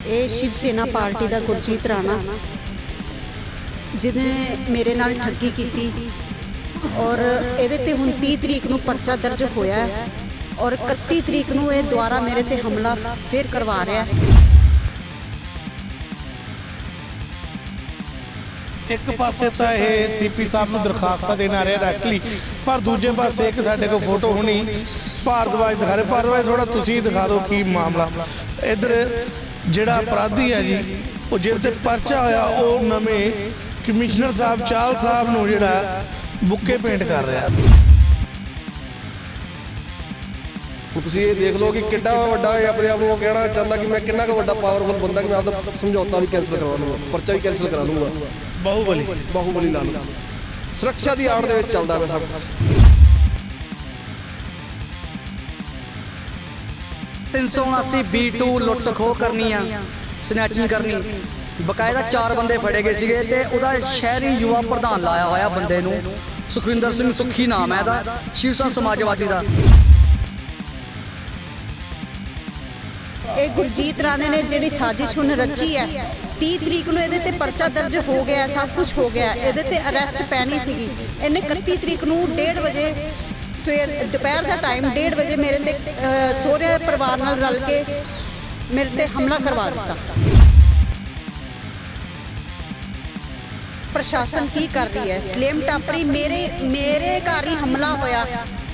ਇਹ ਸ਼ਿਵ ਸੈਨਾ ਪਾਰਟੀ ਦਾ ਗੁਰਜੀਤ ਰਾਣਾ। ਜਿਹਨੇ ਮੇਰੇ ਨਾਲ ਠੱਗੀ ਕੀਤੀ ਔਰ ਇਹਦੇ ਤੇ ਹੁਣ 30 ਤਰੀਕ ਨੂੰ ਪਰਚਾ ਦਰਜ ਹੋਇਆ ਹੈ ਔਰ 31 ਤਰੀਕ ਨੂੰ ਇਹ ਦੁਬਾਰਾ ਮੇਰੇ ਤੇ ਹਮਲਾ ਫੇਰ ਕਰਵਾ ਰਿਹਾ ਹੈ। ਇੱਕ ਪਾਸੇ ਤਾਂ ਇਹ ਸੀਪੀ ਸਾਹਿਬ ਨੂੰ ਦਰਖਾਸਤਾਂ ਦੇਣ ਆ ਰਿਹਾ ਡਾਇਰੈਕਟਲੀ ਪਰ ਦੂਜੇ ਪਾਸੇ ਇੱਕ ਸਾਡੇ ਕੋਲ ਫੋਟੋ ਹੋਣੀ ਭਾਰਦਵਾਜ ਦਿਖਾ ਰਹੇ ਭਾਰਦਵਾਜ ਥੋੜਾ ਤੁਸੀਂ ਦਿਖਾ ਦਿਓ ਕੀ ਮਾਮਲਾ। ਇੱਧਰ ਜਿਹੜਾ ਅਪਰਾਧੀ ਹੈ ਜੀ ਉਹ ਜਿਹਦੇ ਤੇ ਪਰਚਾ ਹੋਇਆ ਉਹ ਨਵੇਂ ਕਮਿਸ਼ਨਰ ਸਾਹਿਬ ਚਾਲ ਸਾਹਿਬ ਨੂੰ ਜਿਹੜਾ ਬੁੱਕੇ ਪੇਂਟ ਕਰ ਰਿਹਾ। ਤੁਸੀਂ ਇਹ ਦੇਖ ਲਓ ਕਿ ਕਿੰਨਾ ਵੱਡਾ ਇਹ ਆਪਣੇ ਆਪ ਨੂੰ ਕਹਿਣਾ ਚਾਹੁੰਦਾ ਕਿ ਮੈਂ ਕਿੰਨਾ ਕੁ ਵੱਡਾ ਪਾਵਰਫੁਲ ਬੰਦਾ ਕਿ ਮੈਂ ਆਪਦਾ ਸਮਝੌਤਾ ਵੀ ਕੈਨਸਲ ਕਰਵਾ ਲੂੰਗਾ ਪਰਚਾ ਵੀ ਕੈਨਸਲ ਕਰਾ ਲੂੰਗਾ ਬਾਹੂਬਲੀ। ਬਾਹੂਬਲੀ ਲਾ ਲੂੰਗਾ ਸੁਰੱਖਿਆ ਦੀ ਆੜ ਦੇ ਵਿੱਚ ਚੱਲਦਾ ਵਾ ਸਭ ਕੁਛ। 379 B2 ਲੁੱਟ ਖੋਹ ਕਰਨੀ ਆ ਸਨੈਚਿੰਗ ਕਰਨੀ। ਬਕਾਇਦਾ ਚਾਰ ਬੰਦੇ ਫੜੇ ਗਏ ਸੀਗੇ ਤੇ ਉਹਦਾ ਸ਼ਹਿਰੀ ਯੁਵਾ ਪ੍ਰਧਾਨ ਲਾਇਆ ਹੋਇਆ ਬੰਦੇ ਨੂੰ। ਸੁਖਵਿੰਦਰ ਸਿੰਘ ਸੁੱਖੀ ਨਾਮ ਹੈ ਇਹਦਾ। ਸ਼ਿਵ ਸੈਨਾ ਸਮਾਜਵਾਦੀ ਦਾ। ਇਹ ਗੁਰਜੀਤ ਰਾਣੇ ਨੇ ਜਿਹੜੀ ਸਾਜ਼ਿਸ਼ ਹੁਣ ਰਚੀ ਹੈ 30 ਤਰੀਕ ਨੂੰ ਇਹਦੇ ਤੇ ਪਰਚਾ ਦਰਜ ਹੋ ਗਿਆ ਸਭ ਕੁਝ ਹੋ ਗਿਆ। ਇਹਦੇ ਤੇ ਅਰੈਸਟ ਪੈਣੀ ਸੀਗੀ। ਇਹਨੇ 31 ਤਰੀਕ ਨੂੰ 1:30 ਵਜੇ ਸਵੇਰ ਦੁਪਹਿਰ ਦਾ ਟਾਈਮ 1:30 ਵਜੇ ਮੇਰੇ ਤੇ ਸਹੁਰੇ ਪਰਿਵਾਰ ਨਾਲ ਰਲ ਕੇ ਮੇਰੇ ਤੇ ਹਮਲਾ ਕਰਵਾ ਦਿੱਤਾ। ਪ੍ਰਸ਼ਾਸਨ ਕੀ ਕਰ ਰਹੀ ਹੈ? ਸਲੇਮ ਟਾਪਰੀ, ਮੇਰੇ ਮੇਰੇ ਘਰ ਹੀ ਹਮਲਾ ਹੋਇਆ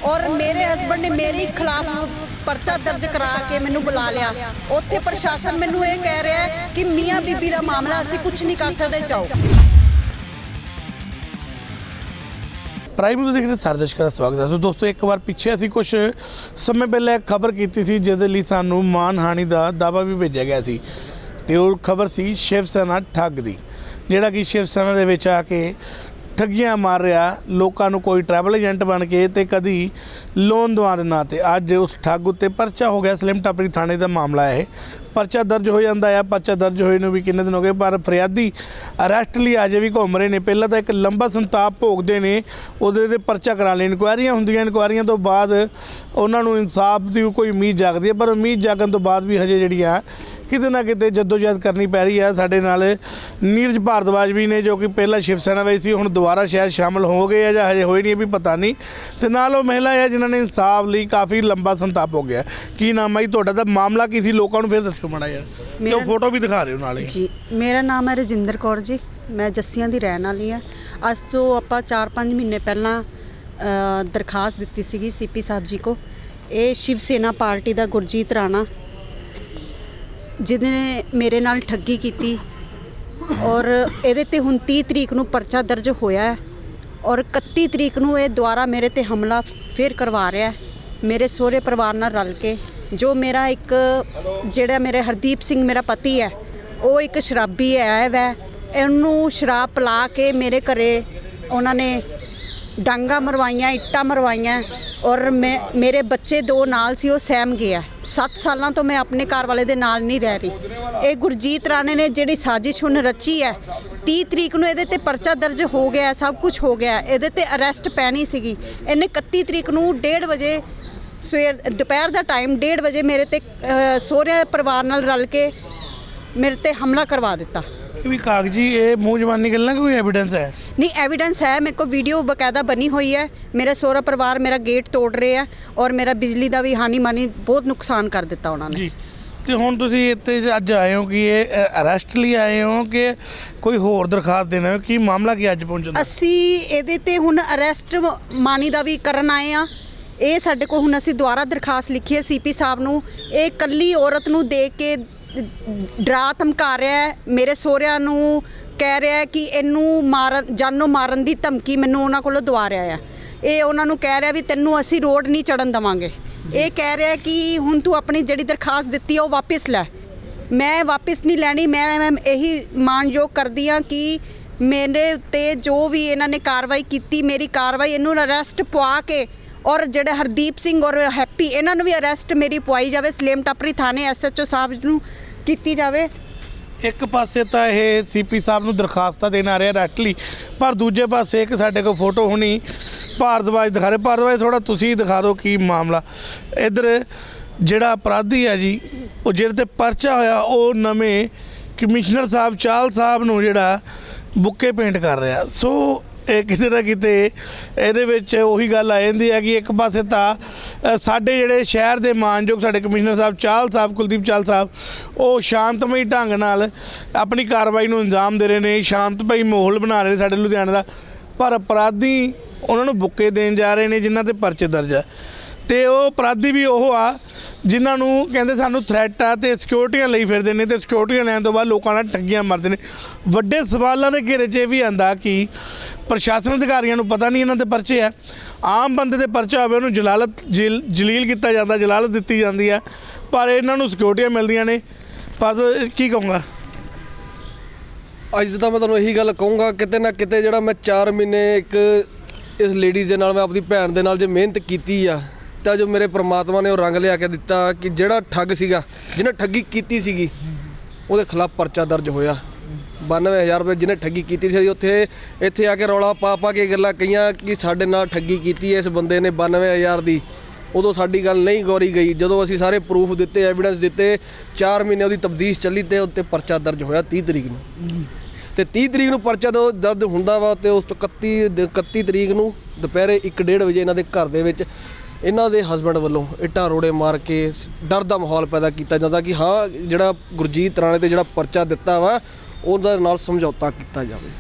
ਔਰ ਮੇਰੇ ਹਸਬੰਡ ਨੇ ਮੇਰੇ ਖਿਲਾਫ ਪਰਚਾ ਦਰਜ ਕਰਾ ਕੇ ਮੈਨੂੰ ਬੁਲਾ ਲਿਆ। ਉੱਥੇ ਪ੍ਰਸ਼ਾਸਨ ਮੈਨੂੰ ਇਹ ਕਹਿ ਰਿਹਾ ਕਿ ਮੀਆਂ ਬੀਬੀ ਦਾ ਮਾਮਲਾ ਅਸੀਂ ਕੁਝ ਨਹੀਂ ਕਰ ਸਕਦੇ, ਜਾਓ। ਪ੍ਰਾਈਮ ਨੂੰ ਦੇਖਦੇ ਸਾਰੇ ਦਰਸ਼ਕਾਂ ਦਾ ਸਵਾਗਤ ਹੈ। ਸੋ ਦੋਸਤੋ, ਇੱਕ ਵਾਰ ਪਿੱਛੇ ਅਸੀਂ ਕੁਝ ਸਮੇਂ ਪਹਿਲਾਂ ਖਬਰ ਕੀਤੀ ਸੀ, ਜਿਹਦੇ ਲਈ ਸਾਨੂੰ ਮਾਨਹਾਨੀ ਦਾ ਦਾਵਾ ਵੀ ਭੇਜਿਆ ਗਿਆ ਸੀ। ਤੇ ਉਹ ਖਬਰ ਸੀ ਸ਼ਿਵ ਸੈਨਾ ਠੱਗ ਦੀ, ਜਿਹੜਾ ਕਿ ਸ਼ਿਵ ਸੈਨਾ ਦੇ ਵਿੱਚ ਆ ਕੇ ਠੱਗੀਆਂ ਮਾਰ ਰਿਹਾ, ਲੋਕਾਂ ਨੂੰ ਕੋਈ ਟਰੈਵਲ ਏਜੰਟ ਬਣ ਕੇ ਤੇ ਕਦੀ ਲੋਨ ਦਵਾ ਦੇ ਨਾਂ ਤੇ ਅੱਜ ਉਸ ਠੱਗ ਉੱਤੇ ਪਰਚਾ ਹੋ ਗਿਆ। ਸਲਿਮ ਟਾਪਰੀ ਥਾਣੇ ਦਾ ਮਾਮਲਾ ਹੈ। ਇਹ ਪਰਚਾ ਦਰਜ ਹੋ ਜਾਂਦਾ ਆ, ਪਰਚਾ ਦਰਜ ਹੋਏ ਨੂੰ ਵੀ ਕਿੰਨੇ ਦਿਨ ਹੋ ਗਏ, ਪਰ ਫਰਿਆਦੀ ਅਰੈਸਟ ਲਈ ਅਜੇ ਵੀ ਘੁੰਮ ਰਹੇ ਨੇ। ਪਹਿਲਾਂ ਤਾਂ ਇੱਕ ਲੰਬਾ ਸੰਤਾਪ ਭੋਗਦੇ ਨੇ, ਉਹਦੇ ਤੇ ਪਰਚਾ ਕਰਾ ਲਈ ਇਨਕੁਆਇਰੀਆਂ ਹੁੰਦੀਆਂ ਇਨਕੁਆਇਰੀਆਂ ਤੋਂ ਬਾਅਦ ਉਹਨਾਂ ਨੂੰ ਇਨਸਾਫ ਦੀ ਕੋਈ ਉਮੀਦ ਜਾਗਦੀ ਹੈ, ਪਰ ਉਮੀਦ ਜਾਗਣ ਤੋਂ ਬਾਅਦ ਵੀ ਹਜੇ ਜਿਹੜੀਆਂ ਕਿਤੇ ਨਾ ਕਿਤੇ ਜਦੋਜਹਿਦ ਕਰਨੀ ਪੈ ਰਹੀ ਹੈ। ਸਾਡੇ ਨਾਲ ਨੀਰਜ ਭਾਰਦਵਾਜ ਵੀ ਨੇ ਜੋ ਕਿ ਪਹਿਲਾਂ ਸ਼ਿਵ ਸੈਨਾ ਵਿੱਚ ਸੀ ਹੁਣ ਦੁਬਾਰਾ ਸ਼ਾਇਦ ਸ਼ਾਮਲ ਹੋ ਗਏ ਆ ਜਾਂ ਹਜੇ ਹੋਏ ਨਹੀਂ ਵੀ ਪਤਾ ਨਹੀਂ। ਤੇ ਨਾਲ ਉਹ ਮਹਿਲਾ ਹੈ ਜਿਨ੍ਹਾਂ ਨੇ ਇਨਸਾਫ ਲਈ ਕਾਫੀ ਲੰਬਾ ਸੰਤਾਪ ਹੋ ਗਿਆ। ਕੀ ਨਾਮ ਹੈ ਤੁਹਾਡਾ? ਤਾਂ ਮਾਮਲਾ ਕੀ ਸੀ? ਲੋਕਾਂ ਨੂੰ ਫਿਰ ਦੱਸੋ ਮਾੜਾ ਯਾਰ ਤੇ ਉਹ ਫੋਟੋ ਵੀ ਦਿਖਾ ਰਹੇ ਹੋ। ਨਾਲੇ ਜੀ ਮੇਰਾ ਨਾਮ ਹੈ ਰਜਿੰਦਰ ਕੌਰ ਜੀ। ਮੈਂ ਜੱਸੀਆਂ ਦੀ ਰਹਿਣ ਵਾਲੀ ਹਾਂ। ਅੱਜ ਤੋਂ ਆਪਾਂ 4-5 ਮਹੀਨੇ ਪਹਿਲਾਂ ਦਰਖਾਸਤ ਦਿੱਤੀ ਸੀਗੀ ਸੀਪੀ ਸਾਹਿਬ ਜੀ ਕੋ। ਇਹ ਸ਼ਿਵ ਸੈਨਾ ਪਾਰਟੀ ਦਾ ਗੁਰਜੀਤ ਰਾਣਾ। ਜਿਹਨੇ ਮੇਰੇ ਨਾਲ ਠੱਗੀ ਕੀਤੀ ਔਰ ਇਹਦੇ ਤੇ ਹੁਣ 30 ਤਰੀਕ ਨੂੰ ਪਰਚਾ ਦਰਜ ਹੋਇਆ ਹੈ ਔਰ 31 ਤਰੀਕ ਨੂੰ ਇਹ ਦੁਬਾਰਾ ਮੇਰੇ ਤੇ ਹਮਲਾ ਫੇਰ ਕਰਵਾ ਰਿਹਾ ਹੈ, ਮੇਰੇ ਸਹੁਰੇ ਪਰਿਵਾਰ ਨਾਲ ਰਲ ਕੇ, ਜੋ ਮੇਰਾ ਇੱਕ, ਜਿਹੜਾ ਮੇਰੇ ਹਰਦੀਪ ਸਿੰਘ ਮੇਰਾ ਪਤੀ ਹੈ, ਉਹ ਇੱਕ ਸ਼ਰਾਬੀ ਹੈ ਵੈ। ਇਹਨੂੰ ਸ਼ਰਾਬ ਪਿਲਾ ਕੇ ਮੇਰੇ ਘਰੇ ਉਹਨਾਂ ਨੇ ਡਾਂਗਾ ਮਰਵਾਈਆਂ, ਇੱਟਾਂ ਮਰਵਾਈਆਂ ਔਰ ਮੈਂ ਮੇਰੇ ਬੱਚੇ ਦੋ ਨਾਲ ਸੀ ਉਹ ਸਹਿਮ ਗਿਆ। 7 ਸਾਲਾਂ ਤੋਂ ਮੈਂ ਆਪਣੇ ਘਰ ਵਾਲੇ ਦੇ ਨਾਲ ਨਹੀਂ ਰਹਿ ਰਹੀ। ਇਹ ਗੁਰਜੀਤ ਰਾਣੇ ਨੇ ਜਿਹੜੀ ਸਾਜ਼ਿਸ਼ ਹੁਣ ਰਚੀ ਹੈ 30 ਤਰੀਕ ਨੂੰ ਇਹਦੇ ਤੇ ਪਰਚਾ ਦਰਜ ਹੋ ਗਿਆ ਸਭ ਕੁਝ ਹੋ ਗਿਆ ਇਹਦੇ ਤੇ ਅਰੈਸਟ ਪੈਣੀ ਸੀਗੀ। ਇਹਨੇ 31 ਤਰੀਕ ਨੂੰ 1:30 ਵਜੇ ਸਵੇਰ ਦੁਪਹਿਰ ਦਾ ਟਾਈਮ 1:30 ਵਜੇ ਮੇਰੇ ਤੇ ਅਹ, ਪਰਿਵਾਰ ਨਾਲ ਰਲ ਕੇ ਮੇਰੇ ਤੇ ਹਮਲਾ ਕਰਵਾ ਦਿੱਤਾ। ਇਹ ਵੀ ਕਾਗਜ਼ੀ ਇਹ ਮੂੰਹ ਜ਼ਬਾਨੀ ਗੱਲਾਂ ਕੋਈ ਐਵੀਡੈਂਸ ਹੈ? ਨਹੀਂ ਐਵੀਡੈਂਸ ਹੈ। ਮੇਰੇ ਕੋਲ ਵੀਡੀਓ ਬਕਾਇਦਾ ਬਣੀ ਹੋਈ ਹੈ। ਮੇਰੇ ਸਹੁਰਾ ਪਰਿਵਾਰ ਮੇਰਾ ਗੇਟ ਤੋੜ ਰਿਹਾ ਔਰ ਮੇਰਾ ਬਿਜਲੀ ਦਾ ਵੀ ਹਾਨੀ ਮਾਨੀ ਬਹੁਤ ਨੁਕਸਾਨ ਕਰ ਦਿੱਤਾ ਉਹਨਾਂ ਨੇ। ਜੀ। ਤੇ ਹੁਣ ਤੁਸੀਂ ਇੱਥੇ ਅੱਜ ਆਏ ਹੋ ਕਿ ਇਹ ਅਰੈਸਟ ਲਈ ਆਏ ਹੋ ਕਿ ਕੋਈ ਹੋਰ ਦਰਖਾਸਤ ਦੇਣਾ ਹੈ? ਕੀ ਮਾਮਲਾ ਕੀ ਅੱਜ ਪਹੁੰਚਣ ਦਾ? ਅਸੀਂ ਇਹਦੇ ਤੇ ਹੁਣ ਅਰੈਸਟ ਮਾਨੀ ਦਾ ਵੀ ਕਰਨ ਆਏ ਆ। ਇਹ ਸਾਡੇ ਕੋਲ ਹੁਣ ਅਸੀਂ ਦੁਬਾਰਾ ਦਰਖਾਸਤ ਲਿਖੀ ਹੈ ਸੀਪੀ ਸਾਹਿਬ ਨੂੰ। ਇਹ ਕੱਲੀ ਔਰਤ ਨੂੰ ਦੇਖ ਕੇ ਡਰਾ ਧਮਕਾ ਰਿਹਾ ਹੈ, ਮੇਰੇ ਸਹੁਰਿਆਂ ਨੂੰ ਕਹਿ ਰਿਹਾ ਹੈ ਕਿ ਇਹਨੂੰ ਮਾਰਨ, ਜਾਨੋਂ ਮਾਰਨ ਦੀ ਧਮਕੀ ਮੈਨੂੰ ਉਹਨਾਂ ਕੋਲੋਂ ਦਵਾ ਰਿਹਾ ਹੈ। ਇਹ ਉਹਨਾਂ ਨੂੰ ਕਹਿ ਰਿਹਾ ਵੀ ਤੈਨੂੰ ਅਸੀਂ ਰੋਡ ਨਹੀਂ ਚੜਨ ਦਵਾਂਗੇ। ਇਹ ਕਹਿ ਰਿਹਾ ਕਿ ਹੁਣ ਤੂੰ ਆਪਣੀ ਜਿਹੜੀ ਦਰਖਾਸਤ ਦਿੱਤੀ ਉਹ ਵਾਪਸ ਲੈ। ਮੈਂ ਵਾਪਸ ਨਹੀਂ ਲੈਣੀ, ਮੈਂ ਮੈਂ ਇਹੀ ਮਾਨਯੋਗ ਕਰਦੀ ਹਾਂ ਕਿ ਮੇਰੇ ਉੱਤੇ ਜੋ ਵੀ ਇਹਨਾਂ ਨੇ ਕਾਰਵਾਈ ਕੀਤੀ, ਮੇਰੀ ਕਾਰਵਾਈ ਇਹਨੂੰ ਅਰੈਸਟ ਪਵਾ ਕੇ ਔਰ ਜਿਹੜੇ ਹਰਦੀਪ ਸਿੰਘ ਔਰ ਹੈਪੀ, ਇਹਨਾਂ ਨੂੰ ਵੀ ਅਰੈਸਟ ਮੇਰੀ ਪਵਾਈ ਜਾਵੇ। ਸਲੇਮ ਟਾਪਰੀ ਥਾਣੇ ਐਸਐਚਓ ਸਾਹਿਬ ਨੂੰ ਕੀਤੀ ਜਾਵੇ? ਇੱਕ ਪਾਸੇ ਤਾਂ ਇਹ ਸੀਪੀ ਸਾਹਿਬ ਨੂੰ ਦਰਖਾਸਤਾਂ ਦੇਣ ਆ ਰਿਹਾ ਡਾਇਰੈਕਟਲੀ ਪਰ ਦੂਜੇ ਪਾਸੇ ਇੱਕ ਸਾਡੇ ਕੋਲ ਫੋਟੋ ਹੋਣੀ ਭਾਰਦਵਾਜ ਦਿਖਾ ਰਹੇ। ਭਾਰਦਵਾਜ ਥੋੜਾ ਤੁਸੀਂ ਦਿਖਾ ਦਿਓ ਕੀ ਮਾਮਲਾ। ਇੱਧਰ ਜਿਹੜਾ ਅਪਰਾਧੀ ਹੈ ਜੀ, ਉਹ ਜਿਹਦੇ ਤੇ ਪਰਚਾ ਹੋਇਆ, ਉਹ ਨਵੇਂ ਕਮਿਸ਼ਨਰ ਸਾਹਿਬ, ਚਾਲ ਸਾਹਿਬ ਨੂੰ ਜਿਹੜਾ ਬੁੱਕੇ ਪੇਂਟ ਕਰ ਰਿਹਾ। ਸੋ ਇਹ ਕਿਸੇ ਨਾ ਕਿਤੇ ਇਹਦੇ ਵਿੱਚ ਉਹੀ ਗੱਲ ਆ ਜਾਂਦੀ ਹੈ ਕਿ ਇੱਕ ਪਾਸੇ ਤਾਂ ਸਾਡੇ ਜਿਹੜੇ ਸ਼ਹਿਰ ਦੇ ਮਾਨਯੋਗ ਸਾਡੇ ਕਮਿਸ਼ਨਰ ਸਾਹਿਬ ਚਾਲ ਸਾਹਿਬ, ਕੁਲਦੀਪ ਚਾਲ ਸਾਹਿਬ, ਉਹ ਸ਼ਾਂਤਮਈ ਢੰਗ ਨਾਲ ਆਪਣੀ ਕਾਰਵਾਈ ਨੂੰ ਅੰਜਾਮ ਦੇ ਰਹੇ ਨੇ, ਸ਼ਾਂਤਮਈ ਮਾਹੌਲ ਬਣਾ ਰਹੇ ਨੇ ਸਾਡੇ ਲੁਧਿਆਣੇ ਦਾ। ਪਰ ਅਪਰਾਧੀ ਉਹਨਾਂ ਨੂੰ ਬੁੱਕੇ ਦੇਣ ਜਾ ਰਹੇ ਨੇ, ਜਿਨ੍ਹਾਂ ਤੇ ਪਰਚੇ ਦਰਜ ਹੈ ਤੇ ਉਹ ਅਪਰਾਧੀ ਵੀ ਉਹ ਆ, ਜਿਨ੍ਹਾਂ ਨੂੰ ਕਹਿੰਦੇ ਸਾਨੂੰ ਥ੍ਰੈਟ ਆ ਤੇ ਸਿਕਿਉਰਟੀਆਂ ਲਈ ਫਿਰਦੇ ਨੇ ਤੇ ਸਿਕਿਉਰਟੀਆਂ ਲੈਣ ਤੋਂ ਬਾਅਦ ਲੋਕਾਂ ਨਾਲ ਠੱਗੀਆਂ ਮਾਰਦੇ ਨੇ। ਵੱਡੇ ਸਵਾਲਾਂ ਦੇ ਘੇਰੇ 'ਚ ਇਹ ਵੀ ਆਂਦਾ ਕਿ ਪ੍ਰਸ਼ਾਸਨ ਅਧਿਕਾਰੀਆਂ ਨੂੰ ਪਤਾ ਨਹੀਂ ਇਹਨਾਂ ਦੇ ਪਰਚੇ ਆ। ਆਮ ਬੰਦੇ ਦੇ ਪਰਚਾ ਹੋਵੇ ਉਹਨੂੰ ਜਲਾਲਤ, ਜਲ- ਜਲੀਲ ਕੀਤਾ ਜਾਂਦਾ, ਜਲਾਲਤ ਦਿੱਤੀ ਜਾਂਦੀ ਆ, ਪਰ ਇਹਨਾਂ ਨੂੰ ਸਿਕਿਉਰਟੀਆਂ ਮਿਲਦੀਆਂ ਨੇ। ਪਰ ਕੀ ਕਹੂੰਗਾ? ਅੱਜ ਤਾਂ ਮੈਂ ਤੁਹਾਨੂੰ ਇਹੀ ਗੱਲ ਕਹੂੰਗਾ, ਕਿਤੇ ਨਾ ਕਿਤੇ ਜਿਹੜਾ ਮੈਂ 4 ਮਹੀਨੇ ਇੱਕ ਇਸ ਲੇਡੀਜ਼ ਦੇ ਨਾਲ, ਮੈਂ ਆਪਣੀ ਭੈਣ ਦੇ ਨਾਲ ਜੇ ਮਿਹਨਤ ਕੀਤੀ ਆ ਤਾਂ ਜੋ ਮੇਰੇ ਪ੍ਰਮਾਤਮਾ ਨੇ ਉਹ ਰੰਗ ਲਿਆ ਕੇ ਦਿੱਤਾ ਕਿ ਜਿਹੜਾ ਠੱਗ ਸੀਗਾ, ਜਿਹਨੇ ਠੱਗੀ ਕੀਤੀ ਸੀਗੀ, ਉਹਦੇ ਖਿਲਾਫ ਪਰਚਾ ਦਰਜ ਹੋਇਆ। 92000 ਰੁਪਏ ਜਿਹਨੇ ਠੱਗੀ ਕੀਤੀ ਸੀ ਉੱਥੇ, ਇੱਥੇ ਆ ਕੇ ਰੌਲਾ ਪਾ ਪਾ ਕੇ ਗੱਲਾਂ ਕਹੀਆਂ ਕਿ ਸਾਡੇ ਨਾਲ ਠੱਗੀ ਕੀਤੀ ਹੈ ਇਸ ਬੰਦੇ ਨੇ 92000 ਦੀ। ਉਦੋਂ ਸਾਡੀ ਗੱਲ ਨਹੀਂ ਗੌਰੀ ਗਈ। ਜਦੋਂ ਅਸੀਂ ਸਾਰੇ ਪ੍ਰੂਫ ਦਿੱਤੇ ਐਵੀਡੈਂਸ ਦਿੱਤੇ 4 ਮਹੀਨੇ ਉਹਦੀ ਤਬਦੀਸ਼ ਚੱਲੀ ਤੇ ਉੱਤੇ ਪਰਚਾ ਦਰਜ ਹੋਇਆ 30 ਤਰੀਕ ਨੂੰ। ਤੇ 30 ਤਰੀਕ ਨੂੰ ਪਰਚਾ ਜਦੋਂ ਦਰਜ ਹੁੰਦਾ ਵਾ, ਤੇ ਉਸ ਤੋਂ 31 ਦ- 31 ਤਰੀਕ ਨੂੰ ਦੁਪਹਿਰੇ 1:30 ਵਜੇ ਇਹਨਾਂ ਦੇ ਘਰ ਦੇ ਵਿੱਚ ਇਹਨਾਂ ਦੇ ਹਸਬੰਡ ਵੱਲੋਂ ਇੱਟਾਂ ਰੋੜੇ ਮਾਰ ਕੇ ਡਰ ਦਾ ਮਾਹੌਲ ਪੈਦਾ ਕੀਤਾ ਜਾਂਦਾ ਕਿ ਹਾਂ ਜਿਹੜਾ ਗੁਰਜੀਤ ਰਾਣੇ ਤੇ ਜਿਹੜਾ ਪਰਚਾ ਦਿੱਤਾ ਵਾ ਉਹਦੇ ਨਾਲ ਸਮਝੌਤਾ ਕੀਤਾ ਜਾਵੇ।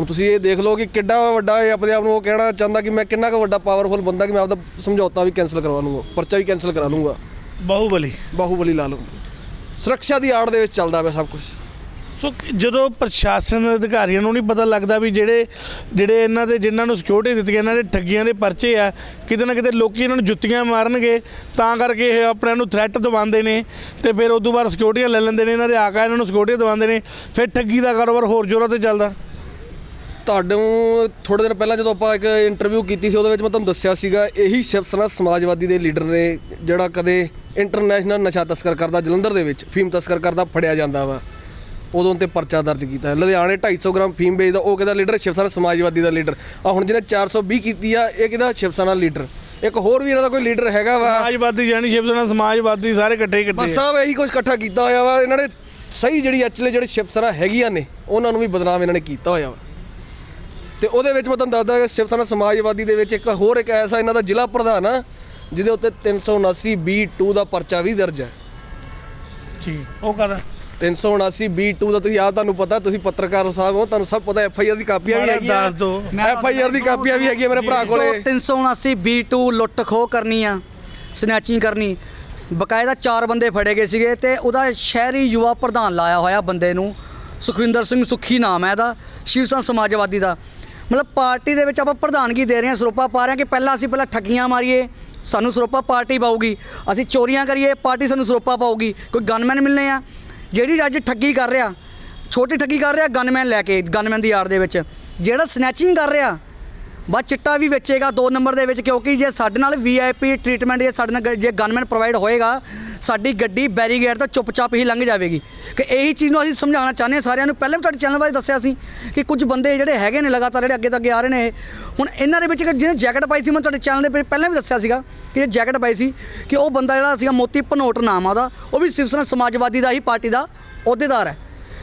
ਹੁਣ ਤੁਸੀਂ ਇਹ ਦੇਖ ਲਓ ਕਿ ਕਿੱਡਾ ਵੱਡਾ ਇਹ ਆਪਣੇ ਆਪ ਨੂੰ ਉਹ ਕਹਿਣਾ ਚਾਹੁੰਦਾ ਕਿ ਮੈਂ ਕਿੰਨਾ ਕੁ ਵੱਡਾ ਪਾਵਰਫੁਲ ਬੰਦਾ ਕਿ ਮੈਂ ਆਪਦਾ ਸਮਝੌਤਾ ਵੀ ਕੈਨਸਲ ਕਰਵਾ ਲੂੰਗਾ ਪਰਚਾ ਵੀ ਕੈਨਸਲ ਕਰਾ ਲੂੰਗਾ। ਬਾਹੂਬਲੀ। ਬਾਹੂਬਲੀ ਲਾ ਲਓ। ਸੁਰੱਖਿਆ ਦੀ ਆੜ ਦੇ ਵਿੱਚ ਚੱਲਦਾ ਪਿਆ ਸਭ ਕੁਝ ਸੋ ਜਦੋਂ ਪ੍ਰਸ਼ਾਸਨ ਅਧਿਕਾਰੀਆਂ ਨੂੰ ਨਹੀਂ ਪਤਾ ਲੱਗਦਾ ਵੀ ਜਿਹੜੇ ਜਿਹੜੇ ਇਹਨਾਂ ਦੇ, ਜਿਨ੍ਹਾਂ ਨੂੰ ਸਿਕਿਉਰਿਟੀ ਦਿੱਤੀ ਇਹਨਾਂ ਦੇ ਠੱਗੀਆਂ ਦੇ ਪਰਚੇ ਆ, ਕਿਤੇ ਨਾ ਕਿਤੇ ਲੋਕੀ ਇਹਨਾਂ ਨੂੰ ਜੁੱਤੀਆਂ ਮਾਰਨਗੇ, ਤਾਂ ਕਰਕੇ ਇਹ ਆਪਣੇ ਨੂੰ ਥ੍ਰੈਟ ਦਵਾਉਂਦੇ ਨੇ ਤੇ ਫਿਰ ਉਦੋਂ ਬਾਅਦ ਸਿਕਿਉਰਿਟੀਆਂ ਲੈ ਲੈਂਦੇ ਨੇ, ਇਹਨਾਂ ਦੇ ਆਕਾ ਇਹਨਾਂ ਨੂੰ ਸਿਕਿਉਰਿਟੀ ਦਵਾਉਂਦੇ ਨੇ, ਫਿਰ ਠੱਗੀ ਦਾ ਕਾਰੋਬਾਰ ਹੋਰ ਜ਼ੋਰਾਂ ਤੇ ਚੱਲਦਾ। ਤੁਹਾਨੂੰ ਥੋੜੇ ਦਿਨ ਪਹਿਲਾਂ ਜਦੋਂ ਆਪਾਂ ਇੱਕ ਇੰਟਰਵਿਊ ਕੀਤੀ ਸੀ, ਉਹਦੇ ਵਿੱਚ ਮੈਂ ਤੁਹਾਨੂੰ ਦੱਸਿਆ ਸੀਗਾ, ਇਹੀ ਸ਼ਿਵ ਸੈਨਾ ਸਮਾਜਵਾਦੀ ਦੇ ਲੀਡਰ ਨੇ, ਜਿਹੜਾ ਕਦੇ ਇੰਟਰਨੈਸ਼ਨਲ ਨਸ਼ਾ ਤਸਕਰ ਕਰਦਾ, ਜਲੰਧਰ ਦੇ ਵਿੱਚ ਫੀਮ ਤਸਕਰ ਕਰਦਾ, ਫੜਿਆ ਜਾਂਦਾ ਵਾ। ਉਦੋਂ ਤੇ ਪਰਚਾ ਦਰਜ ਕੀਤਾ ਹੈ। ਲੁਧਿਆਣੇ 250 ਗ੍ਰਾਮ ਫੀਮ ਵੇਚਦਾ ਉਹ ਕਿਹਦਾ ਲੀਡਰ ਸ਼ਿਵ ਸੈਨਾ ਸਮਾਜਵਾਦੀ ਦਾ ਲੀਡਰ। ਆ ਹੁਣ ਜਿਹਨੇ 420 ਕੀਤੀ ਆ ਇਹ ਕਿਹਦਾ? ਸ਼ਿਵ ਸੈਨਾ ਲੀਡਰ। ਇੱਕ ਹੋਰ ਵੀ ਇਹਨਾਂ ਦਾ ਕੋਈ ਲੀਡਰ ਹੈਗਾ ਵਾ। ਸਮਾਜਵਾਦੀ ਜਾਨੀ ਸ਼ਿਵ ਸੈਨਾ ਸਮਾਜਵਾਦੀ ਸਾਰੇ ਇਕੱਠੇ ਹੀ ਬਸ ਇਕੱਠੇ ਆ। ਸਾਹਿਬ ਇਹੀ ਕੁਝ ਇਕੱਠਾ ਕੀਤਾ ਹੋਇਆ ਵਾ। ਇਹਨਾਂ ਨੇ ਸਹੀ ਜਿਹੜੀ ਐਕਚੁਅਲੀ ਜਿਹੜੇ ਸ਼ਿਵ ਸੈਨਾ ਹੈਗੀਆਂ ਨੇ ਉਹਨਾਂ ਨੂੰ ਵੀ ਬਦਨਾਮ ਇਹਨਾਂ ਨੇ ਕੀਤਾ ਹੋਇਆ ਵਾ। ਤੇ ਉਹਦੇ ਵਿੱਚ ਮੈਂ ਤੁਹਾਨੂੰ ਦੱਸਦਾ ਕਿ ਸ਼ਿਵ ਸੈਨਾ ਸਮਾਜਵਾਦੀ ਦੇ ਵਿੱਚ ਇੱਕ ਹੋਰ ਇੱਕ ਐਸਾ ਇਹਨਾਂ ਦਾ ਜ਼ਿਲ੍ਹਾ ਪ੍ਰਧਾਨ ਆ ਜਿਹਦੇ ਉੱਤੇ 379 B2 ਦਾ ਪਰਚਾ ਵੀ ਦਰਜ ਹੈ। ਠੀਕ ਉਹ ਕਹਦਾ? 379 B2 ਦਾ ਤੁਸੀਂ ਆਪ ਤੁਹਾਨੂੰ ਪਤਾ ਤੁਸੀਂ ਪੱਤਰਕਾਰ ਸਾਹਿਬ ਹੋ ਤੁਹਾਨੂੰ ਸਭ ਪਤਾ ਐਫ ਆਈ ਆਰ ਦੀ ਕਾਪੀਆਂ ਵੀ ਹੈਗੀਆਂ। ਦੱਸ ਦਿਓ। ਐਫ ਆਈ ਆਰ ਦੀ ਕਾਪੀਆਂ ਵੀ ਹੈਗੀਆਂ ਮੇਰੇ ਭਰਾ ਕੋਲੇ। 379 B2 ਲੁੱਟ ਖੋਹ ਕਰਨੀ ਆ ਸਨੈਚਿੰਗ ਕਰਨੀ। ਬਕਾਇਦਾ ਚਾਰ ਬੰਦੇ ਫੜੇ ਗਏ ਸੀਗੇ ਤੇ ਉਹਦਾ ਸ਼ਹਿਰੀ ਯੁਵਾ ਪ੍ਰਧਾਨ ਲਾਇਆ ਹੋਇਆ ਬੰਦੇ ਨੂੰ। ਸੁਖਵਿੰਦਰ ਸਿੰਘ ਸੁੱਖੀ ਨਾਮ ਹੈ ਇਹਦਾ ਸ਼ਿਵ ਸੈਨਾ ਸਮਾਜਵਾਦੀ ਦਾ। ਮਤਲਬ ਪਾਰਟੀ ਦੇ ਵਿੱਚ ਆਪਾਂ ਪ੍ਰਧਾਨਗੀ ਦੇ ਰਹੇ ਹਾਂ ਸਰੋਪਾ ਪਾ ਰਹੇ ਹਾਂ ਕਿ ਪਹਿਲਾਂ ਅਸੀਂ ਪਹਿਲਾਂ ਠੱਗੀਆਂ ਮਾਰੀਏ ਸਾਨੂੰ ਸਰੋਪਾ ਪਾਰਟੀ ਪਾਊਗੀ। ਅਸੀਂ ਚੋਰੀਆਂ ਕਰੀਏ ਪਾਰਟੀ ਸਾਨੂੰ ਸਰੋਪਾ ਪਾਊਗੀ। ਕੋਈ ਗਨਮੈਨ ਮਿਲਨੇ ਆ। ਜਿਹੜੀ ਅੱਜ ਠੱਗੀ ਕਰ ਰਿਹਾ, ਛੋਟੀ ਠੱਗੀ ਕਰ ਰਿਹਾ ਗਨਮੈਨ ਲੈ ਕੇ ਗਨਮੈਨ ਦੀ ਆੜ ਦੇ ਵਿੱਚ। ਜਿਹੜਾ ਸਨੈਚਿੰਗ ਕਰ ਰਿਹਾ ਬਸ ਚਿੱਟਾ ਵੀ ਵੇਚੇਗਾ ਦੋ ਨੰਬਰ ਦੇ ਵਿੱਚ, ਕਿਉਂਕਿ ਜੇ ਸਾਡੇ ਨਾਲ ਵੀਆਈਪੀ ਟ੍ਰੀਟਮੈਂਟ ਜੇ ਸਾਡੇ ਨਾਲ ਗ- ਜੇ ਗਨਮੈਨ ਪ੍ਰੋਵਾਈਡ ਹੋਏਗਾ, ਸਾਡੀ ਗੱਡੀ ਬੈਰੀਗੇਡ ਤੋਂ ਚੁੱਪਚਾਪ ਹੀ ਲੰਘ ਜਾਵੇਗੀ। ਕਿ ਇਹੀ ਚੀਜ਼ ਨੂੰ ਅਸੀਂ ਸਮਝਾਉਣਾ ਚਾਹੁੰਦੇ ਹਾਂ ਸਾਰਿਆਂ ਨੂੰ। ਪਹਿਲਾਂ ਵੀ ਤੁਹਾਡੇ ਚੈਨਲ ਬਾਰੇ ਦੱਸਿਆ ਸੀ ਕਿ ਕੁਝ ਬੰਦੇ ਜਿਹੜੇ ਹੈਗੇ ਨੇ ਲਗਾਤਾਰ, ਜਿਹੜੇ ਅੱਗੇ ਤੋਂ ਅੱਗੇ ਆ ਰਹੇ ਨੇ ਹੁਣ ਇਹਨਾਂ ਦੇ ਵਿੱਚ ਜਿਹਨੇ ਜੈਕਟ ਪਾਈ ਸੀ, ਮੈਂ ਤੁਹਾਡੇ ਚੈਨਲ ਦੇ ਵਿੱਚ ਪਹਿਲਾਂ ਵੀ ਦੱਸਿਆ ਸੀਗਾ ਕਿ ਇਹ ਜੈਕਟ ਪਾਈ ਸੀ ਕਿ ਉਹ ਬੰਦਾ ਜਿਹੜਾ ਸੀਗਾ ਮੋਤੀ ਭਨੋਟ ਨਾਮ ਆ ਉਹਦਾ। ਉਹ ਵੀ ਸਿਵ ਸਮਾਜਵਾਦੀ ਦਾ ਹੀ ਪਾਰਟੀ ਦਾ ਅਹੁਦੇਦਾਰ ਹੈ।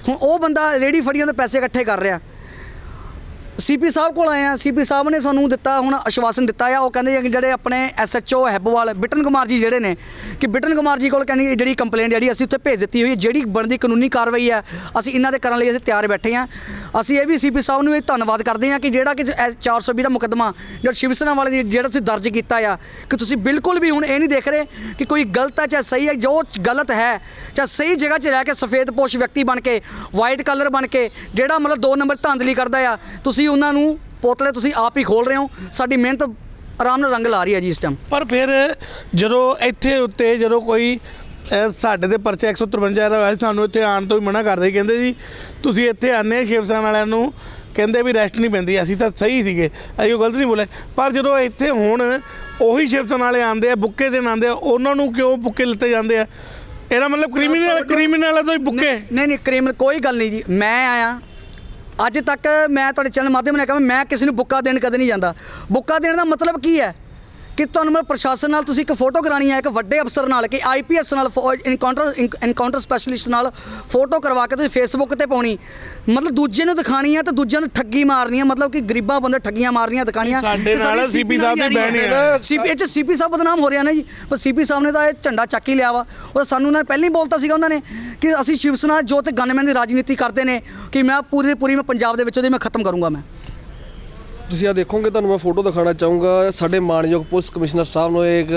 ਹੁਣ ਉਹ ਬੰਦਾ ਰੇੜੀ ਫੜੀਆਂ ਦੇ ਪੈਸੇ ਇਕੱਠੇ ਕਰ ਰਿਹਾ। ਸੀਪੀ ਸਾਹਿਬ ਕੋਲ ਆਏ ਆ। ਸੀਪੀ ਸਾਹਿਬ ਨੇ ਸਾਨੂੰ ਦਿੱਤਾ, ਹੁਣ ਆਸ਼ਵਾਸਨ ਦਿੱਤਾ ਆ। ਉਹ ਕਹਿੰਦੇ ਆ ਕਿ ਜਿਹੜੇ ਆਪਣੇ ਐਸਐਚਓ ਹੈਬੋਵਾਲ, ਬਿਟਨ ਕੁਮਾਰ ਜੀ ਜਿਹੜੇ ਨੇ, ਕਿ ਬਿਟਨ ਕੁਮਾਰ ਜੀ ਕੋਲ ਕਹਿੰਦੀ ਜਿਹੜੀ ਕੰਪਲੇਂਟ ਜਿਹੜੀ ਅਸੀਂ ਉੱਥੇ ਭੇਜ ਦਿੱਤੀ ਹੋਈ ਹੈ, ਜਿਹੜੀ ਬਣਦੀ ਕਾਨੂੰਨੀ ਕਾਰਵਾਈ ਹੈ, ਅਸੀਂ ਇਹਨਾਂ ਦੇ ਕਰਨ ਲਈ ਅਸੀਂ ਤਿਆਰ ਬੈਠੇ ਆ। ਅਸੀਂ ਇਹ ਵੀ ਸੀਪੀ ਸਾਹਿਬ ਨੂੰ ਇਹ ਧੰਨਵਾਦ ਕਰਦੇ ਆ ਕਿ ਜਿਹੜਾ ਕਿ ਇਹ 420 ਦਾ ਮੁਕੱਦਮਾ, ਜਿਹੜਾ ਸ਼ਿਵ ਸੈਨਾ ਵਾਲੇ ਦੀ ਜਿਹੜਾ ਤੁਸੀਂ ਦਰਜ ਕੀਤਾ ਆ, ਕਿ ਤੁਸੀਂ ਬਿਲਕੁਲ ਵੀ ਹੁਣ ਇਹ ਨਹੀਂ ਦੇਖ ਰਹੇ ਕਿ ਕੋਈ ਗਲਤ ਹੈ ਚਾਹੇ ਸਹੀ ਹੈ, ਜੋ ਗਲਤ ਹੈ ਜਾਂ ਸਹੀ ਜਗ੍ਹਾ 'ਚ ਰਹਿ ਕੇ ਸਫੇਦ ਪੋਸ਼ ਵਿਅਕਤੀ ਬਣ ਕੇ ਵਾਈਟ ਕਲਰ ਬਣ ਕੇ, ਜਿਹੜਾ ਮਤਲਬ ਦੋ ਨੰਬਰ ਧਾਂਦਲੀ ਕਰਦਾ ਆ, ਤੁਸੀਂ ਉਹਨਾਂ ਨੂੰ ਪੋਤਲੇ ਤੁਸੀਂ ਆਪ ਹੀ ਖੋਲ ਰਹੇ ਹੋ। ਸਾਡੀ ਮਿਹਨਤ ਆਰਾਮ ਨਾਲ ਰੰਗ ਲਾ ਰਹੀ ਹੈ ਜੀ ਇਸ ਟਾਈਮ ਪਰ ਫਿਰ ਜਦੋਂ ਇੱਥੇ ਉੱਤੇ ਜਦੋਂ ਕੋਈ ਸਾਡੇ ਦੇ ਪਰਚੇ 153 ਦਾ ਹੋਇਆ ਸੀ, ਸਾਨੂੰ ਇੱਥੇ ਆਉਣ ਤੋਂ ਹੀ ਮਨਾ ਕਰਦੇ ਕਹਿੰਦੇ ਜੀ ਤੁਸੀਂ ਇੱਥੇ ਆਨੇ ਸ਼ਿਵ ਸੈਨਾ ਵਾਲਿਆਂ ਨੂੰ ਕਹਿੰਦੇ ਵੀ ਰੈਸਟ ਨਹੀਂ ਪੈਂਦੀ ਅਸੀਂ ਤਾਂ ਸਹੀ ਸੀਗੇ। ਅਸੀਂ ਉਹ ਗਲਤ ਨਹੀਂ ਬੋਲੇ ਪਰ ਜਦੋਂ ਇੱਥੇ ਹੁਣ ਉਹੀ ਸ਼ਿਵ ਸੈਨਾ ਵਾਲੇ ਆਉਂਦੇ ਆ ਬੁੱਕੇ ਦੇਣ ਆਉਂਦੇ ਆ ਉਹਨਾਂ ਨੂੰ ਕਿਉਂ ਬੁੱਕੇ ਲਿੱਤੇ ਜਾਂਦੇ ਆ? ਇਹਦਾ ਮਤਲਬ ਕ੍ਰਿਮੀਨਲ ਕ੍ਰਿਮੀਨਲ ਤੋਂ ਹੀ ਬੁੱਕੇ। ਨਹੀਂ ਨਹੀਂ ਕ੍ਰਿਮੀਨਲ ਕੋਈ ਗੱਲ ਨਹੀਂ ਜੀ। ਮੈਂ ਆਇਆ ਅੱਜ ਤੱਕ ਮੈਂ ਤੁਹਾਡੇ ਚੈਨਲ ਮਾਧਿਅਮ ਨੇ ਕਿਹਾ ਮੈਂ ਕਿਸੇ ਨੂੰ ਬੁੱਕਾ ਦੇਣ ਕਦੇ ਨਹੀਂ ਜਾਂਦਾ। ਬੁੱਕਾ ਦੇਣ ਦਾ ਮਤਲਬ ਕੀ ਹੈ? ਕਿ ਤੁਹਾਨੂੰ ਮੈਂ ਪ੍ਰਸ਼ਾਸਨ ਨਾਲ ਤੁਸੀਂ ਇੱਕ ਫੋਟੋ ਕਰਾਣੀ ਹੈ ਇੱਕ ਵੱਡੇ ਅਫਸਰ ਨਾਲ ਕਿ ਆਈਪੀਐਸ ਨਾਲ ਇਨਕਾਊਂਟਰ ਇਨਕਾਊਂਟਰ ਸਪੈਸ਼ਲਿਸਟ ਨਾਲ ਫੋਟੋ ਕਰਵਾ ਕੇ ਤੁਸੀਂ ਫੇਸਬੁੱਕ ਤੇ ਪਾਉਣੀ। ਮਤਲਬ ਦੂਜੇ ਨੂੰ ਦਿਖਾਣੀ ਹੈ ਤੇ ਦੂਜਿਆਂ ਨੂੰ ਠੱਗੀ ਮਾਰਨੀ ਹੈ ਮਤਲਬ ਕਿ ਗਰੀਬਾਂ ਬੰਦੇ ਠੱਗੀਆਂ ਮਾਰਨੀਆਂ ਦਿਖਾਣੀਆਂ ਸਾਡੇ ਨਾਲ CP ਸਾਹਿਬ ਦੀ ਬਹਿਣੀ। ਸੀਪੀ ਇਹ ਚ ਸੀਪੀ ਸਾਹਿਬ ਬਦਨਾਮ ਹੋ ਰਿਹਾ ਨਾ ਜੀ। ਪਰ ਸੀਪੀ ਸਾਹਿਬ ਨੇ ਤਾਂ ਇਹ ਝੰਡਾ ਚੱਕ ਹੀ ਲਿਆ ਵਾ। ਉਹ ਸਾਨੂੰ ਉਹਨਾਂ ਨੇ ਪਹਿਲਾਂ ਹੀ ਬੋਲਤਾ ਸੀਗਾ ਉਹਨਾਂ ਨੇ ਕਿ ਅਸੀਂ ਸ਼ਿਵ ਸੈਨਾ ਜੋ ਤੇ ਗਨਮੈਨ ਦੀ ਰਾਜਨੀਤੀ ਕਰਦੇ ਨੇ ਕਿ ਮੈਂ ਪੂਰੀ ਪੂਰੀ ਮੈਂ ਪੰਜਾਬ ਦੇ ਵਿੱਚ ਉਹਦੀ ਮੈਂ ਖਤਮ ਕਰੂੰਗਾ ਮੈਂ। ਤੁਸੀਂ ਆ ਦੇਖੋਗੇ, ਤੁਹਾਨੂੰ ਮੈਂ ਫੋਟੋ ਦਿਖਾਉਣਾ ਚਾਹੂੰਗਾ। ਸਾਡੇ ਮਾਨਯੋਗ ਪੁਲਿਸ ਕਮਿਸ਼ਨਰ ਸਾਹਿਬ ਨੂੰ ਇੱਕ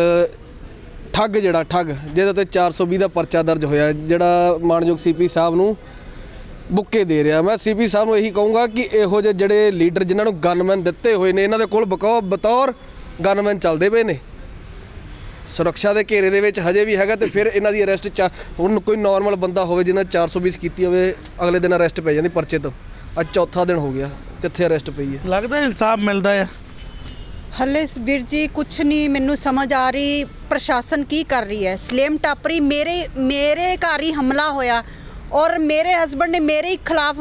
ਠੱਗ ਜਿਹੜਾ, ਠੱਗ, ਜਿਹਦੇ ਤੇ 420 ਦਾ ਪਰਚਾ ਦਰਜ ਹੋਇਆ, ਜਿਹੜਾ ਮਾਨਯੋਗ ਸੀਪੀ ਸਾਹਿਬ ਨੂੰ ਬੁੱਕੇ ਦੇ ਰਿਹਾ। ਮੈਂ ਸੀਪੀ ਸਾਹਿਬ ਨੂੰ ਇਹੀ ਕਹੂੰਗਾ ਕਿ ਇਹੋ ਜਿਹੇ ਜਿਹੜੇ ਲੀਡਰ ਜਿਨ੍ਹਾਂ ਨੂੰ ਗਨਮੈਨ ਦਿੱਤੇ ਹੋਏ ਨੇ, ਇਹਨਾਂ ਦੇ ਕੋਲ ਬਕੌ ਬਤੌਰ ਗਨਮੈਨ ਚੱਲਦੇ ਪਏ ਨੇ। ਸੁਰੱਖਿਆ ਦੇ ਘੇਰੇ ਦੇ ਵਿੱਚ ਹਜੇ ਵੀ ਹੈਗਾ ਤੇ ਫਿਰ ਇਹਨਾਂ ਦੀ ਅਰੈਸਟ ਚਾ ਹੁਣ ਕੋਈ ਨਾਰਮਲ ਬੰਦਾ ਹੋਵੇ ਜਿਹਨਾਂ 420 ਕੀਤੀ ਹੋਵੇ, ਅਗਲੇ ਦਿਨ ਅਰੈਸਟ ਪੈ ਜਾਂਦੀ ਪਰਚੇ ਤੋਂ। ਅੱਜ ਚੌਥਾ ਦਿਨ ਹੋ ਗਿਆ। ਕਿੱਥੇ ਅਰੈਸਟ ਪਈ ਹੈ? ਲੱਗਦਾ ਇਨਸਾਫ ਮਿਲਦਾ ਆ। ਹਲੇ ਵੀਰ ਜੀ ਕੁਛ ਨਹੀਂ ਮੈਨੂੰ ਸਮਝ ਆ ਰਹੀ ਪ੍ਰਸ਼ਾਸਨ ਕੀ ਕਰ ਰਹੀ ਹੈ। ਸਲੇਮ ਟਾਪਰੀ ਮੇਰੇ ਮੇਰੇ ਘਰ ਹੀ ਹਮਲਾ ਹੋਇਆ ਔਰ ਮੇਰੇ ਹਸਬੰਡ ਨੇ ਮੇਰੇ ਹੀ ਖਿਲਾਫ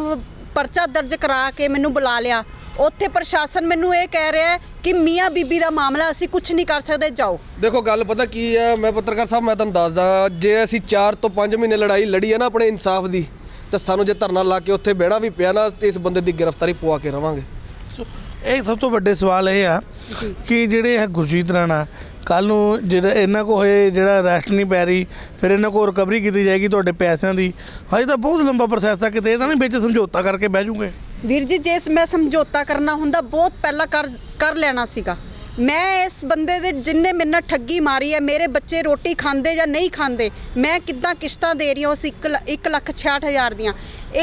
ਪਰਚਾ ਦਰਜ ਕਰਾ ਕੇ ਮੈਨੂੰ ਬੁਲਾ ਲਿਆ। ਉੱਥੇ ਪ੍ਰਸ਼ਾਸਨ ਮੈਨੂੰ ਇਹ ਕਹਿ ਰਿਹਾ ਹੈ ਕਿ ਮੀਆਂ ਬੀਬੀ ਦਾ ਮਾਮਲਾ ਅਸੀਂ ਕੁਝ ਨਹੀਂ ਕਰ ਸਕਦੇ ਜਾਓ। ਦੇਖੋ ਗੱਲ ਪਤਾ ਕੀ ਹੈ? ਮੈਂ ਪੱਤਰਕਾਰ ਸਾਹਿਬ ਮੈਂ ਤੁਹਾਨੂੰ ਦੱਸਦਾ ਜੇ ਅਸੀਂ 4 ਤੋਂ 5 ਮਹੀਨੇ ਲੜਾਈ ਲੜੀ ਹੈ ਨਾ ਆਪਣੇ ਇਨਸਾਫ ਦੀ ਤਾਂ ਸਾਨੂੰ ਜੇ ਧਰਨਾ ਲਾ ਕੇ ਉੱਥੇ ਬਹਿਣਾ ਵੀ ਪਿਆ ਨਾ ਤੇ ਇਸ ਬੰਦੇ ਦੀ ਗ੍ਰਿਫਤਾਰੀ ਪਵਾ ਕੇ ਰਵਾਂਗੇ। ਸੋ, ਇਹ ਸਭ ਤੋਂ ਵੱਡੇ ਸਵਾਲ ਇਹ ਆ ਕਿ ਜਿਹੜੇ ਇਹ ਗੁਰਜੀਤ ਰਾਣਾ ਕੱਲ ਨੂੰ ਜਿਹੜਾ ਇਹਨਾਂ ਕੋ ਹੋਏ ਜਿਹੜਾ ਅਰੈਸਟ ਨਹੀਂ ਪੈ ਰਹੀ ਫਿਰ ਇਹਨਾਂ ਕੋ ਰਿਕਵਰੀ ਕੀਤੀ ਜਾਏਗੀ ਤੁਹਾਡੇ ਪੈਸਿਆਂ ਦੀ? ਹਜੇ ਤਾਂ ਬਹੁਤ ਲੰਬਾ ਪ੍ਰੋਸੈਸ ਆ ਕਿਤੇ ਇਹ ਤਾਂ ਨਹੀਂ ਵਿੱਚ ਸਮਝੌਤਾ ਕਰਕੇ ਬਹਿ ਜੂਗੇ? ਵੀਰ ਜੀ ਜੇ ਮੈਂ ਸਮਝੌਤਾ ਕਰਨਾ ਹੁੰਦਾ ਬਹੁਤ ਪਹਿਲਾਂ ਕਰ ਕਰ ਲੈਣਾ ਸੀਗਾ। ਮੈਂ ਇਸ ਬੰਦੇ ਦੇ ਜਿੰਨੇ ਮੇਰੇ ਨਾਲ ਠੱਗੀ ਮਾਰੀ ਹੈ ਮੇਰੇ ਬੱਚੇ ਰੋਟੀ ਖਾਂਦੇ ਜਾਂ ਨਹੀਂ ਖਾਂਦੇ ਮੈਂ ਕਿੱਦਾਂ ਕਿਸ਼ਤਾਂ ਦੇ ਰਹੀ ਹਾਂ ਉਸ 1 ਲੱਖ 66 ਹਜ਼ਾਰ ਦੀਆਂ।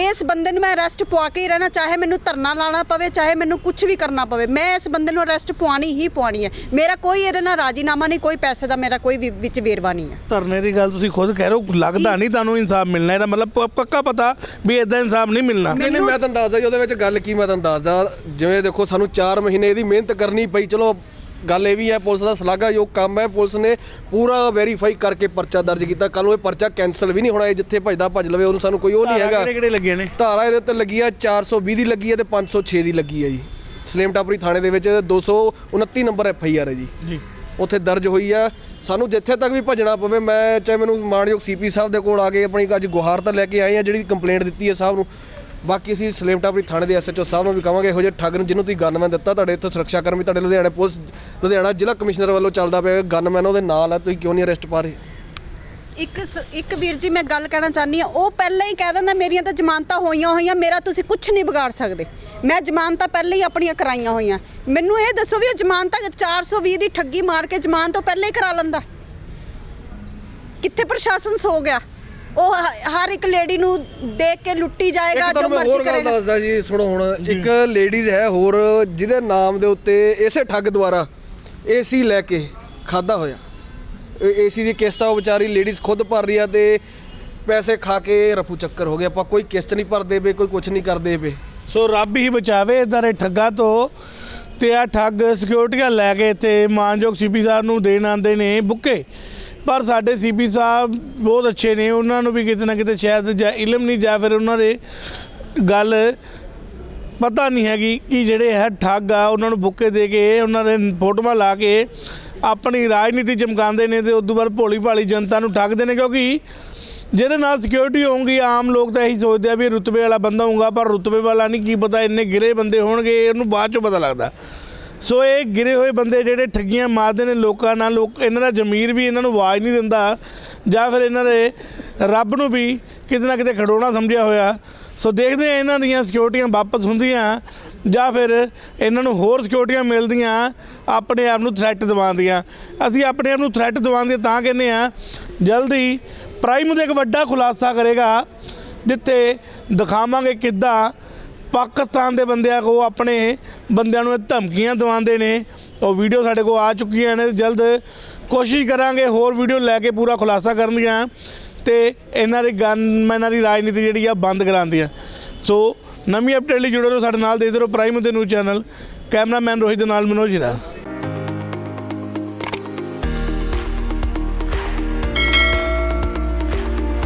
ਇਸ ਬੰਦੇ ਨੂੰ ਮੈਂ ਅਰੈਸਟ ਪਵਾ ਕੇ ਹੀ ਰਹਿਣਾ ਚਾਹੇ ਮੈਨੂੰ ਧਰਨਾ ਲਾਣਾ ਪਵੇ ਚਾਹੇ ਮੈਨੂੰ ਕੁਝ ਵੀ ਕਰਨਾ ਪਵੇ ਮੈਂ ਇਸ ਬੰਦੇ ਨੂੰ ਅਰੈਸਟ ਪਵਾਣੀ ਹੀ ਪਵਾਣੀ ਹੈ। ਮੇਰਾ ਕੋਈ ਇਹਦੇ ਨਾਲ ਰਾਜੀਨਾਮਾ ਨਹੀਂ ਕੋਈ ਪੈਸੇ ਦਾ ਮੇਰਾ ਕੋਈ ਵੀ ਵਿੱਚ ਵੇਰਵਾ ਨਹੀਂ ਹੈ। ਧਰਨੇ ਦੀ ਗੱਲ ਤੁਸੀਂ ਖੁਦ ਕਹਿ ਰਹੇ ਹੋ ਲੱਗਦਾ ਨਹੀਂ ਤੁਹਾਨੂੰ ਇਨਸਾਫ ਮਿਲਣਾ ਇਹਦਾ ਮਤਲਬ ਪ- ਪੱਕਾ ਪਤਾ ਵੀ ਇਦਾਂ ਇਨਸਾਫ ਨਹੀਂ ਮਿਲਣਾ। ਨਹੀਂ ਨਹੀਂ ਮੈਂ ਤੁਹਾਨੂੰ ਦੱਸਦਾ ਜੀ ਉਹਦੇ ਵਿੱਚ ਗੱਲ ਕੀ ਮੈਂ ਤੁਹਾਨੂੰ ਦੱਸਦਾ ਜਿਵੇਂ ਦੇਖੋ ਸਾਨੂੰ 4 ਮਹੀਨੇ ਇਹਦੀ ਮਿਹਨਤ ਕਰਨੀ ਪਈ ਚਲੋ ਗੱਲ ਇਹ ਵੀ ਹੈ ਪੁਲਿਸ ਦਾ ਸ਼ਲਾਘਾਯੋਗ ਕੰਮ ਹੈ। ਪੁਲਿਸ ਨੇ ਪੂਰਾ ਵੈਰੀਫਾਈ ਕਰਕੇ ਪਰਚਾ ਦਰਜ ਕੀਤਾ। ਕੱਲ ਨੂੰ ਇਹ ਪਰਚਾ ਕੈਨਸਲ ਵੀ ਨਹੀਂ ਹੋਣਾ ਇਹ ਜਿੱਥੇ ਭਜਦਾ ਭਜ ਲਵੇ ਉਹਨੂੰ ਸਾਨੂੰ ਕੋਈ ਉਹ ਨਹੀਂ ਹੈਗਾ। ਕਿਹੜੇ ਕਿਹੜੇ ਲੱਗੇ ਨੇ? ਧਾਰਾ ਇਹਦੇ ਉੱਤੇ ਲੱਗੀ ਆ 420 ਦੀ ਲੱਗੀ ਹੈ ਤੇ 506 ਦੀ ਲੱਗੀ ਹੈ ਜੀ। ਸਲੇਮ ਟਾਪਰੀ ਥਾਣੇ ਦੇ ਵਿੱਚ 229 ਨੰਬਰ ਐਫ ਆਈ ਆਰ ਹੈ ਜੀ। ਜੀ। ਉੱਥੇ ਦਰਜ ਹੋਈ ਆ ਸਾਨੂੰ ਜਿੱਥੇ ਤੱਕ ਵੀ ਭਜਣਾ ਪਵੇ ਮੈਂ ਚਾਹੇ ਮੈਨੂੰ ਮਾਣਯੋਗ ਸੀਪੀ ਸਾਹਿਬ ਦੇ ਕੋਲ ਆ ਕੇ ਆਪਣੀ ਅੱਜ ਗੁਹਾਰ ਤਾਂ ਲੈ ਕੇ ਆਏ ਆ ਜਿਹੜੀ ਕੰਪਲੇਂਟ ਦਿੱਤੀ ਹੈ ਸਾਹਿਬ ਨੂੰ। ਬਾਕੀ ਅਸੀਂ ਸਲੇਮ ਟਾਪਰੀ ਥਾਣੇ ਦੇ ਐਸਐਚਓ ਸਾਹਿਬ ਨੂੰ ਵੀ ਕਹਾਂਗੇ, ਇਹੋ ਜਿਹੇ ਠੱਗ ਨੂੰ ਜਿਹਨੂੰ ਤੁਸੀਂ ਗਨਮੈਨ ਦਿੱਤਾ, ਤੁਹਾਡੇ ਇੱਥੇ ਸੁਰੱਖਿਆ ਕਰਮੀ ਤੁਹਾਡੇ ਲੁਧਿਆਣਾ ਪੁਲਿਸ, ਲੁਧਿਆਣਾ ਜ਼ਿਲ੍ਹਾ ਕਮਿਸ਼ਨਰ ਵੱਲੋਂ ਚੱਲਦਾ ਪਿਆ ਗਨਮੈਨ, ਉਹਦੇ ਨਾਲ ਆ, ਤੁਸੀਂ ਕਿਉਂ ਨਹੀਂ ਅਰੈਸਟ ਪਾ ਰਹੇ? ਇੱਕ ਸ- ਇੱਕ ਵੀਰ ਜੀ ਮੈਂ ਗੱਲ ਕਹਿਣਾ ਚਾਹਨੀ ਆ ਉਹ ਪਹਿਲਾਂ ਹੀ ਕਹਿ ਦਿੰਦਾ, ਮੇਰੀਆਂ ਤਾਂ ਜ਼ਮਾਨਤਾਂ ਹੋਈਆਂ ਹੋਈਆਂ, ਮੇਰਾ ਤੁਸੀਂ ਕੁਝ ਨਹੀਂ ਵਿਗਾੜ ਸਕਦੇ। ਮੈਂ ਜ਼ਮਾਨਤਾਂ ਪਹਿਲਾਂ ਹੀ ਆਪਣੀਆਂ ਕਰਾਈਆਂ ਹੋਈਆਂ। ਮੈਨੂੰ ਇਹ ਦੱਸੋ ਵੀ ਉਹ ਜ਼ਮਾਨਤਾਂ 420 ਦੀ ਠੱਗੀ ਮਾਰ ਕੇ ਜਮਾਨ ਤੋਂ ਪਹਿਲਾਂ ਹੀ ਕਰਾ ਲੈਂਦਾ। ਕਿੱਥੇ ਪ੍ਰਸ਼ਾਸਨ ਸੋ ਗਿਆ? ਉਹ ਹ- ਹਰ ਇੱਕ ਲੇਡੀ ਨੂੰ ਦੇਖ ਕੇ ਲੁੱਟੀ ਜਾਏਗਾ ਜੋ ਤੁਹਾਨੂੰ ਮੈਂ ਮਰਜ਼ੀ ਹੋਰ ਗੱਲ ਕਰੇਗਾ। ਦੱਸਦਾ ਜੀ ਸੁਣੋ ਹੁਣ ਇੱਕ ਲੇਡੀਜ਼ ਹੈ ਹੋਰ ਜਿਹਦੇ ਨਾਮ ਦੇ ਉੱਤੇ ਇਸੇ ਠੱਗ ਦੁਆਰਾ ਏਸੀ ਲੈ ਕੇ ਖਾਦਾ ਹੋਇਆ। ਏਸੀ ਦੀ ਕਿਸ਼ਤ ਆ ਉਹ ਵਿਚਾਰੀ ਲੇਡੀਜ਼ ਖੁਦ ਭਰ ਰਹੀ ਆ ਤੇ ਪੈਸੇ ਖਾ ਕੇ ਰਫੂ ਚੱਕਰ ਹੋ ਗਿਆ। ਆਪਾਂ ਕੋਈ ਕਿਸ਼ਤ ਨਹੀਂ ਭਰਦੇ ਪਏ ਕੋਈ ਕੁਝ ਨਹੀਂ ਕਰਦੇ ਪਏ। ਸੋ ਰੱਬ ਹੀ ਬਚਾਵੇ ਇਦਾਂ ਦੇ ਠੱਗਾਂ ਤੋਂ ਤੇ ਆ ਠੱਗ ਸਿਕਿਉਰਟੀਆਂ ਲੈ ਕੇ ਤੇ ਮਾਨਯੋਗ ਸੀਪੀ ਸਾਹਿਬ ਨੂੰ ਦੇਣ ਆਉਂਦੇ ਨੇ ਬੁੱਕੇ। ਪਰ ਸਾਡੇ ਸੀਪੀ ਸਾਹਿਬ ਬਹੁਤ ਅੱਛੇ ਨੇ, ਉਹਨਾਂ ਨੂੰ ਵੀ ਕਿਤੇ ਨਾ ਕਿਤੇ ਸ਼ਾਇਦ ਜਾਂ ਇਲਮ ਨਹੀਂ ਜਾਂ ਫਿਰ ਉਹਨਾਂ ਦੇ ਗੱਲ ਪਤਾ ਨਹੀਂ ਹੈਗੀ ਕਿ ਜਿਹੜੇ ਹੈ ਠੱਗ ਆ, ਉਹਨਾਂ ਨੂੰ ਬੁੱਕੇ ਦੇ ਕੇ, ਉਹਨਾਂ ਦੇ ਫੋਟੋਆਂ ਲਾ ਕੇ ਆਪਣੀ ਰਾਜਨੀਤੀ ਚਮਕਾਉਂਦੇ ਨੇ ਤੇ ਉਦੋਂ ਬਾਅਦ ਭੋਲੀ ਭਾਲੀ ਜਨਤਾ ਨੂੰ ਠੱਗਦੇ ਨੇ ਕਿਉਂਕਿ ਜਿਹਦੇ ਨਾਲ ਸਿਕਿਉਰਿਟੀ ਹੋਊਗੀ, ਆਮ ਲੋਕ ਤਾਂ ਇਹੀ ਸੋਚਦੇ ਆ ਵੀ ਰੁਤਬੇ ਵਾਲਾ ਬੰਦਾ ਹੋਊਗਾ, ਪਰ ਰੁਤਬੇ ਵਾਲਾ ਨਹੀਂ, ਕੀ ਪਤਾ ਇੰਨੇ ਗਿਰੇ ਬੰਦੇ ਹੋਣਗੇ, ਇਹਨੂੰ ਬਾਅਦ ਚੋਂ ਪਤਾ ਲੱਗਦਾ। ਸੋ ਇਹ ਗਿਰੇ ਹੋਏ ਬੰਦੇ ਜਿਹੜੇ ਠੱਗੀਆਂ ਮਾਰਦੇ ਨੇ ਲੋਕਾਂ ਨਾਲ, ਲੋਕ ਇਹਨਾਂ ਦਾ ਜ਼ਮੀਰ ਵੀ ਇਹਨਾਂ ਨੂੰ ਆਵਾਜ਼ ਨਹੀਂ ਦਿੰਦਾ, ਜਾਂ ਫਿਰ ਇਹਨਾਂ ਦੇ ਰੱਬ ਨੂੰ ਵੀ ਕਿਤੇ ਨਾ ਕਿਤੇ ਖੜੋਣਾ ਸਮਝਿਆ ਹੋਇਆ। ਸੋ ਦੇਖਦੇ ਆ ਇਹਨਾਂ ਦੀਆਂ ਸਿਕਿਉਰਿਟੀਆਂ ਵਾਪਸ ਹੁੰਦੀਆਂ, ਜਾਂ ਫਿਰ ਇਹਨਾਂ ਨੂੰ ਹੋਰ ਸਿਕਿਉਰਿਟੀਆਂ ਮਿਲਦੀਆਂ, ਆਪਣੇ ਆਪ ਨੂੰ ਥ੍ਰੈਟ ਦਿਵਾਉਂਦੀਆਂ ਅਸੀਂ ਆਪਣੇ ਆਪ ਨੂੰ ਥ੍ਰੈਟ ਦਿਵਾਉਂਦੇ ਤਾਂ ਕਹਿੰਦੇ ਆ ਜਲਦੀ ਪ੍ਰਾਈਮ ਦੇ ਇੱਕ ਵੱਡਾ ਖੁਲਾਸਾ ਕਰੇਗਾ, ਜਿੱਥੇ ਦਿਖਾਵਾਂਗੇ ਕਿੱਦਾਂ ਪਾਕਿਸਤਾਨ ਦੇ ਬੰਦਿਆਂ ਕੋ ਆਪਣੇ ਬੰਦਿਆਂ ਨੂੰ ਇਹ ਧਮਕੀਆਂ ਦਿਵਾਉਂਦੇ ਨੇ। ਉਹ ਵੀਡੀਓ ਸਾਡੇ ਕੋਲ ਆ ਚੁੱਕੀਆਂ ਨੇ। ਜਲਦ ਕੋਸ਼ਿਸ਼ ਕਰਾਂਗੇ ਹੋਰ ਵੀਡੀਓ ਲੈ ਕੇ ਪੂਰਾ ਖੁਲਾਸਾ ਕਰਨ ਦੀਆਂ ਤੇ ਇਹਨਾਂ ਦੀ ਗਨਮੈਨਾਂ ਦੀ ਰਾਜਨੀਤੀ ਜਿਹੜੀ ਆ ਬੰਦ ਕਰਾਉਂਦੀਆਂ ਸੋ ਨਵੀਂ ਅਪਡੇਟ ਲਈ ਜੁੜੇ ਰਹੋ ਸਾਡੇ ਨਾਲ। ਦੇਖਦੇ ਰਹੋ ਪ੍ਰਾਈਮ ਦੇ ਨਿਊਜ਼ ਚੈਨਲ ਕੈਮਰਾਮੈਨ ਰੋਹਿਤ ਦੇ ਨਾਲ ਮਨੋਜ ਹੀਰਾ।